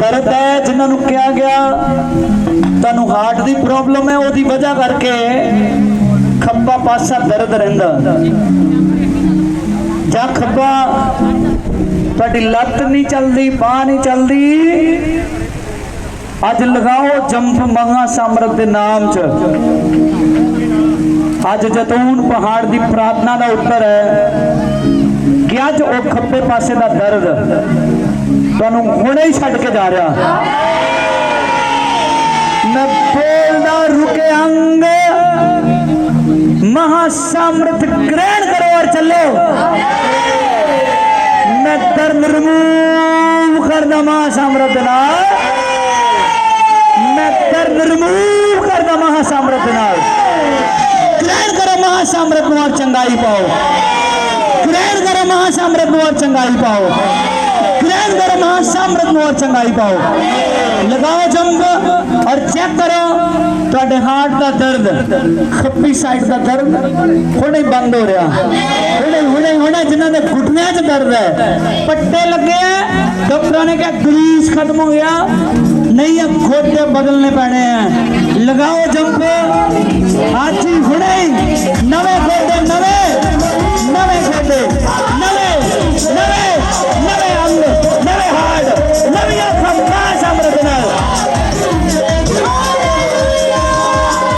ਦਰਦ ਹੈ, ਜਿਨ੍ਹਾਂ ਨੂੰ ਕਿਹਾ ਗਿਆ, ਤੁਹਾਨੂੰ ਹਾਰਟ ਦੀ ਪ੍ਰੋਬਲਮ ਹੈ, ਉਹਦੀ ਵਜ੍ਹਾ ਕਰਕੇ ਖੱਬਾ ਪਾਸਾ ਦਰਦ ਰਹਿੰਦਾ। ਜਾਂ ਖੱਬਾ ਤੁਹਾਡੀ ਲੱਤ ਨਹੀਂ ਚੱਲਦੀ, ਬਾਹ ਨਹੀਂ ਚੱਲਦੀ, ਅੱਜ ਲਗਾਓ ਜੰਪ ਮਹਾ ਸਮਰਤ ਦੇ ਨਾਮ 'ਚ। ਅੱਜ ਜਤੂਨ ਪਹਾੜ ਦੀ ਪ੍ਰਾਰਥਨਾ ਦਾ ਉੱਤਰ ਹੈ। कि अज वो पासे का दर्द तू ही छड़ के जा रहा मैं बोलना रुके अंग महासामृत ग्रहण करो और चलो मैं तरन रमूव करना महासामृत ना मैं तरन रमूव करना महासामृत ना ग्रहण करो महासामृत और चंगाई पाओ ग्रहण करो महासामृत ਨੂੰ और ਚੰਗਾਈ ਪਾਓ ग्रहण करो महासामृत ਨੂੰ और ਚੰਗਾਈ ਪਾਓ ਲਗਾਓ ਜੰਪ ਔਰ ਚੈੱਕ ਕਰੋ ਤੁਹਾਡੇ ਹਾਰਟ ਦਾ ਦਰਦ ਖੱਬੀ ਸਾਈਡ ਦਾ ਦਰਦ ਹੁਣੇ ਬੰਦ ਹੋ ਰਿਹਾ ਹੁਣੇ ਹੁਣੇ ਹੁਣੇ ਜਿਨ੍ਹਾਂ ਦੇ ਘੁਟਨਿਆਂ 'ਚ ਦਰਦ ਹੈ ਪੱਟੇ ਲੱਗੇ ਆ ਡਾਕਟਰਾਂ ਨੇ ਕਿਹਾ ਗਰੀਸ ਖਤਮ ਹੋ ਗਿਆ ਨਹੀਂ ਇਹ ਖੋਤੇ ਬਦਲਨੇ ਪੈਣੇ ਆ ਲਗਾਓ ਜੰਪ